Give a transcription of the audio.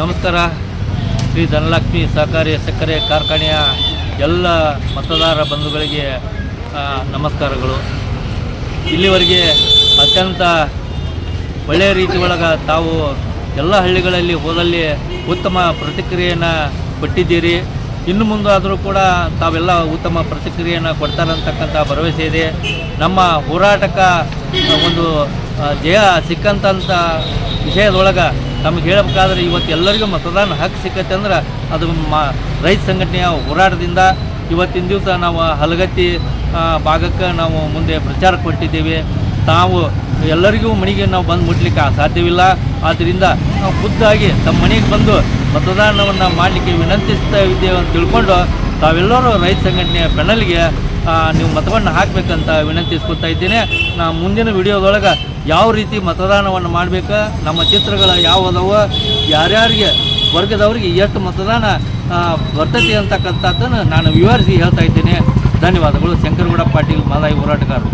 ನಮಸ್ಕಾರ. ಶ್ರೀ ಧನಲಕ್ಷ್ಮಿ ಸಹಕಾರಿ ಸಕ್ಕರೆ ಕಾರ್ಖಾನೆಯ ಎಲ್ಲ ಮತದಾರ ಬಂಧುಗಳಿಗೆ ನಮಸ್ಕಾರಗಳು. ಇಲ್ಲಿವರೆಗೆ ಅತ್ಯಂತ ಒಳ್ಳೆಯ ರೀತಿ ಒಳಗೆ ತಾವು ಎಲ್ಲ ಹಳ್ಳಿಗಳಲ್ಲಿ ಹೋದಲ್ಲಿ ಉತ್ತಮ ಪ್ರತಿಕ್ರಿಯೆಯನ್ನು ಕೊಟ್ಟಿದ್ದೀರಿ. ಇನ್ನು ಮುಂದಾದರೂ ಕೂಡ ತಾವೆಲ್ಲ ಉತ್ತಮ ಪ್ರತಿಕ್ರಿಯೆಯನ್ನು ಕೊಡ್ತಾರಂತಕ್ಕಂಥ ಭರವಸೆ ಇದೆ. ನಮ್ಮ ಹೋರಾಟಕ್ಕೆ ಒಂದು ಜಯ ಸಿಕ್ಕಂತಂಥ ವಿಷಯದೊಳಗೆ ನಮಗೆ ಹೇಳಬೇಕಾದ್ರೆ ಇವತ್ತು ಎಲ್ಲರಿಗೂ ಮತದಾನ ಹಕ್ಕು ಸಿಕ್ಕತ್ತೆ ಅಂದ್ರೆ ಅದು ಮಾ ರೈತ ಸಂಘಟನೆಯ ಹೋರಾಟದಿಂದ ಇವತ್ತಿನ ದಿವಸ ನಾವು ಹಲಗತ್ತಿ ಭಾಗಕ್ಕೆ ನಾವು ಮುಂದೆ ಪ್ರಚಾರ ಕೊಟ್ಟಿದ್ದೇವೆ. ತಾವು ಎಲ್ಲರಿಗೂ ಮನೆಗೆ ನಾವು ಬಂದು ಮುಟ್ಲಿಕ್ಕೆ ಸಾಧ್ಯವಿಲ್ಲ ಆದ್ದರಿಂದ ನಾವು ಖುದ್ದಾಗಿ ತಮ್ಮ ಮನೆಗೆ ಬಂದು ಮತದಾನವನ್ನು ಮಾಡಲಿಕ್ಕೆ ವಿನಂತಿಸ್ತಾ ಇದ್ದೇವೆ ಅಂತ ತಿಳ್ಕೊಂಡು ತಾವೆಲ್ಲರೂ ರೈತ ಸಂಘಟನೆಯ ಬೆನ್ನಲ್ಲಿಗೆ ನೀವು ಮತವನ್ನು ಹಾಕಬೇಕಂತ ವಿನಂತಿಸ್ಕೊತಾ ಇದ್ದೇನೆ. ನಾ ಮುಂದಿನ ವಿಡಿಯೋದೊಳಗೆ ಯಾವ ರೀತಿ ಮತದಾನವನ್ನು ಮಾಡಬೇಕು, ನಮ್ಮ ಚಿತ್ರಗಳು ಯಾವ ಅದಾವ, ಯಾರ್ಯಾರಿಗೆ ವರ್ಗದವರಿಗೆ ಎಷ್ಟು ಮತದಾನ ಬರ್ತೈತಿ ಅಂತಕ್ಕಂಥದ್ದನ್ನು ನಾನು ವಿವರಿಸಿ ಹೇಳ್ತಾ ಇದ್ದೇನೆ. ಧನ್ಯವಾದಗಳು. ಶಂಕರಗೌಡ ಪಾಟೀಲ್ ಮಾದಾಯಿ ಹೋರಾಟಗಾರರು.